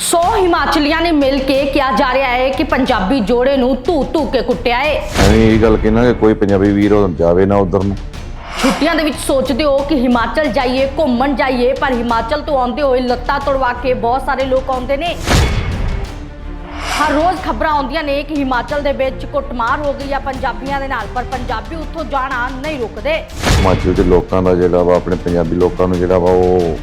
100 ਹਿਮਾਚਲੀਆਂ ਨੇ ਮਿਲ ਕੇ ਕਿਹਾ ਜਾ ਰਿਹਾ ਹੈ ਕਿ ਪੰਜਾਬੀ ਜੋੜੇ ਨੂੰ ਧੂ ਧੂ ਕੇ ਕੁੱਟਿਆ ਹੈ ਐਵੇਂ ਇਹ ਗੱਲ ਕਹਿਣਾ ਕਿ ਕੋਈ ਪੰਜਾਬੀ ਵੀਰ ਉਹ ਜਾਵੇ ਨਾ ਉਧਰ ਨੂੰ। ਛੁੱਟੀਆਂ ਦੇ ਵਿੱਚ ਸੋਚਦੇ ਹੋ ਕਿ ਹਿਮਾਚਲ ਜਾਈਏ ਘੁੰਮਣ ਜਾਈਏ ਪਰ ਹਿਮਾਚਲ ਤੋਂ ਆਉਂਦੇ ਹੋਏ ਲੱਤਾਂ ਤੋੜਵਾ ਕੇ ਬਹੁਤ ਸਾਰੇ ਲੋਕ ਆਉਂਦੇ ਨੇ। ਹਰ ਰੋਜ਼ ਖਬਰਾਂ ਆਉਂਦੀਆਂ ਨੇ ਕਿ ਹਿਮਾਚਲ ਦੇ ਵਿੱਚ ਕੁੱਟਮਾਰ ਹੋ ਗਈ ਆ ਪੰਜਾਬੀਆਂ ਦੇ ਨਾਲ ਪਰ ਪੰਜਾਬੀ ਉੱਥੋਂ ਜਾਣਾ ਨਹੀਂ ਰੁਕਦੇ। ਹਿਮਾਚਲ ਦੇ ਲੋਕਾਂ ਦਾ ਜਿਹੜਾ ਵਾ ਆਪਣੇ ਪੰਜਾਬੀ ਲੋਕਾਂ ਨੂੰ ਜਿਹੜਾ ਵਾ ਉਹ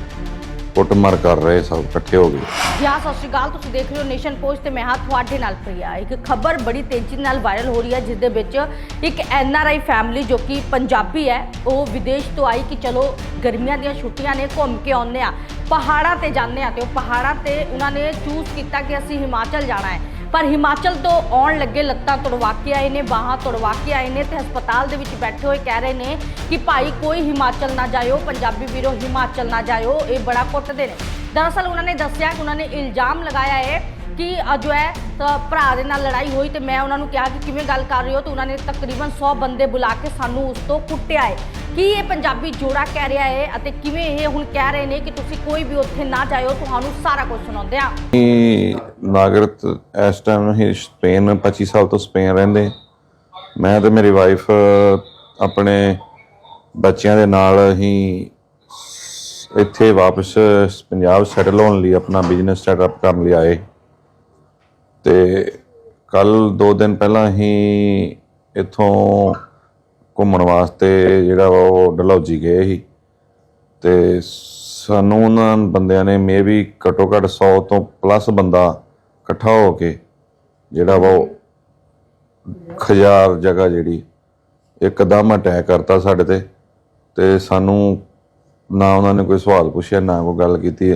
ਕੁੱਟਮਾਰ ਕਰ ਰਹੇ, ਸਭ ਇਕੱਠੇ ਹੋ ਗਏ। ਜੀ ਹਾਂ, ਸਤਿ ਸ਼੍ਰੀ ਅਕਾਲ। ਤੁਸੀਂ ਦੇਖ ਰਹੇ ਹੋ ਨੇਸ਼ਨ ਪੋਸਟ ਤੇ ਮੈਂ ਹਾਂ ਤੁਹਾਡੇ ਨਾਲ ਪ੍ਰਿਆ। ਇੱਕ ਖਬਰ ਬੜੀ ਤੇਜ਼ੀ ਨਾਲ ਵਾਇਰਲ ਹੋ ਰਹੀ ਹੈ ਜਿਸ ਦੇ ਵਿੱਚ ਇੱਕ ਐਨ ਆਰ ਆਈ ਫੈਮਿਲੀ ਜੋ ਕਿ ਪੰਜਾਬੀ ਹੈ, ਉਹ ਵਿਦੇਸ਼ ਤੋਂ ਆਈ ਕਿ ਚਲੋ ਗਰਮੀਆਂ ਦੀਆਂ ਛੁੱਟੀਆਂ ਨੇ, ਘੁੰਮ ਕੇ ਆਉਂਦੇ ਆ ਪਹਾੜਾਂ ਤੇ ਜਾਂਦੇ ਆ ਤੇ ਉਹ ਪਹਾੜਾਂ ਤੇ ਉਹਨਾਂ ਨੇ ਚੂਜ਼ ਕੀਤਾ ਕਿ ਅਸੀਂ ਹਿਮਾਚਲ ਜਾਣਾ ਹੈ। ਪਰ ਹਿਮਾਚਲ ਤੋਂ ਆਉਣ ਲੱਗੇ ਲੱਤਾਂ ਤੁੜਵਾ ਕੇ ਆਏ ਨੇ, ਬਾਹਾਂ ਤੁੜਵਾ ਕੇ ਆਏ ਨੇ ਤੇ ਹਸਪਤਾਲ ਦੇ ਵਿੱਚ ਬੈਠੇ ਹੋਏ ਕਹਿ ਰਹੇ ਨੇ ਕਿ ਭਾਈ ਕੋਈ ਹਿਮਾਚਲ ਨਾ ਜਾਇਓ, ਪੰਜਾਬੀ ਵੀਰੋ ਹਿਮਾਚਲ ਨਾ ਜਾਇਓ, ਇਹ ਬੜਾ ਕੁੱਟਦੇ ਨੇ। ਦਰਅਸਲ ਉਹਨਾਂ ਨੇ ਦੱਸਿਆ ਕਿ ਉਹਨਾਂ ਨੇ ਇਲਜ਼ਾਮ ਲਗਾਇਆ ਹੈ ਕਿ ਜੋ ਹੈ, ਤਾਂ ਭਰਾ ਦੇ ਨਾਲ ਲੜਾਈ ਹੋਈ ਤੇ ਮੈਂ ਉਹਨਾਂ ਨੂੰ ਕਿਹਾ ਕਿ ਕਿਵੇਂ ਗੱਲ ਕਰ ਰਹੇ ਹੋ ਤੇ ਉਹਨਾਂ ਨੇ ਤਕਰੀਬਨ 100 ਬੰਦੇ ਬੁਲਾ ਕੇ ਸਾਨੂੰ ਉਸ ਤੋਂ ਕੁੱਟਿਆ ਹੈ। ਕੀ ਇਹ ਪੰਜਾਬੀ ਜੋੜਾ ਕਹਿ ਰਿਹਾ ਹੈ ਅਤੇ ਕਿਵੇਂ ਇਹ ਹੁਣ ਕਹਿ ਰਹੇ ਨੇ ਕਿ ਤੁਸੀਂ ਕੋਈ ਵੀ ਉੱਥੇ ਨਾ ਜਾਇਓ, ਤੁਹਾਨੂੰ ਸਾਰਾ ਕੁਝ ਸੁਣਾਉਂਦੇ ਆ ਨਾਗਰਿਕ ਇਸ ਟਾਈਮ ਹੀ ਸਪੇਨ 25 ਸਾਲ ਤੋਂ ਸਪੇਨ ਰਹਿੰਦੇ। ਮੈਂ ਤੇ ਮੇਰੀ ਵਾਈਫ ਆਪਣੇ ਬੱਚਿਆਂ ਦੇ ਨਾਲ ਹੀ ਇੱਥੇ ਵਾਪਸ ਪੰਜਾਬ ਸੈਟਲ ਹੋਣ ਲਈ ਆਪਣਾ ਬਿਜ਼ਨਸ ਸੈਟਅਪ ਕਰਨ ਲਈ ਆਏ। ਤੇ ਕੱਲ ਦੋ ਦਿਨ ਪਹਿਲਾਂ ਹੀ ਇੱਥੋਂ ਘੁੰਮਣ ਵਾਸਤੇ ਜਿਹੜਾ ਵਾ ਉਹ ਡਲਹੌਜੀ ਗਏ ਸੀ। ਤੇ ਸਾਨੂੰ ਉਹਨਾਂ ਬੰਦਿਆਂ ਨੇ ਮੇ ਵੀ ਘੱਟੋ ਘੱਟ 100 ਤੋਂ ਪਲੱਸ ਬੰਦਾ ਇਕੱਠਾ ਹੋ ਕੇ ਜਿਹੜਾ ਵਾ ਉਹ ਖਜਾਰ ਜਗ੍ਹਾ ਜਿਹੜੀ ਇੱਕਦਮ ਅਟੈਕ ਕਰਤਾ ਸਾਡੇ ਤੇ। ਤੇ ਸਾਨੂੰ ਨਾ ਉਹਨਾਂ ਨੇ ਕੋਈ ਸਵਾਲ ਪੁੱਛਿਆ, ਨਾ ਕੋਈ ਗੱਲ ਕੀਤੀ।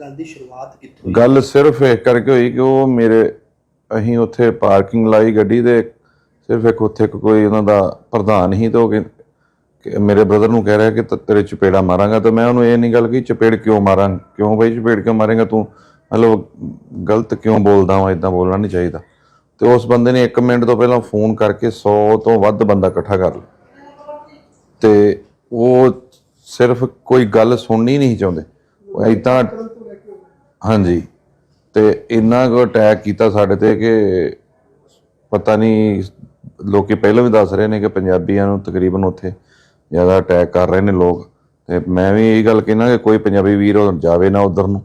ਗੱਲ ਦੀ ਸ਼ੁਰੂਆਤ ਕਿੱਥੋਂ ਹੋਈ? ਗੱਲ ਸਿਰਫ ਇਹ ਕਰਕੇ ਹੋਈ ਕਿ ਉਹ ਮੇਰੇ, ਅਸੀਂ ਉੱਥੇ ਪਾਰਕਿੰਗ ਲਾਈ ਗੱਡੀ ਦੇ, ਸਿਰਫ ਇੱਕ ਉੱਥੇ ਕੋਈ ਉਹਨਾਂ ਦਾ ਪ੍ਰਧਾਨ ਹੀ ਤੇ ਕਿ ਮੇਰੇ ਬ੍ਰਦਰ ਨੂੰ ਕਹਿ ਰਿਹਾ ਕਿ ਤੇਰੇ ਚਪੇੜਾ ਮਾਰਾਂਗਾ ਤੇ ਮੈਂ ਉਹਨੂੰ ਇਹ ਨਹੀਂ ਗੱਲ ਕਿ ਚਪੇੜ ਕਿਉਂ ਮਾਰਾਂ, ਕਿਉਂ ਬਈ ਚਪੇੜ ਕਿਉਂ ਮਾਰੇਗਾ ਤੂੰ? ਮਤਲਬ ਗਲਤ ਕਿਉਂ ਬੋਲਦਾ ਵਾਂ ਇਦਾਂ ਬੋਲਣਾ ਨਹੀਂ ਚਾਹੀਦਾ। ਤੇ ਉਸ ਬੰਦੇ ਨੇ 1 ਮਿੰਟ ਤੋਂ ਪਹਿਲਾਂ ਫੋਨ ਕਰਕੇ 100 ਤੋਂ ਵੱਧ ਬੰਦਾ ਇਕੱਠਾ ਕਰ ਲਿਆ। ਤੇ ਉਹ ਸਿਰਫ ਕੋਈ ਗੱਲ ਸੁਣਨੀ ਨਹੀਂ ਚਾਹੁੰਦੇ। ਉਹ ਇਦਾਂ ਹਾਂਜੀ। ਤੇ ਇੰਨਾ ਕੁ ਅਟੈਕ ਕੀਤਾ ਸਾਡੇ ਤੇ ਕਿ ਪਤਾ ਨਹੀਂ ਲੋਕੀ ਪਹਿਲਾਂ ਵੀ ਦੱਸ ਰਹੇ ਨੇ ਕਿ ਪੰਜਾਬੀਆਂ ਨੂੰ ਤਕਰੀਬਨ ਉੱਥੇ ਜ਼ਿਆਦਾ ਅਟੈਕ ਕਰ ਰਹੇ ਨੇ ਲੋਕ। ਤੇ ਮੈਂ ਵੀ ਇਹ ਗੱਲ ਕਹਿਣਾ ਕਿ ਕੋਈ ਪੰਜਾਬੀ ਵੀਰ ਜਾਵੇ ਨਾ ਉਧਰ ਨੂੰ।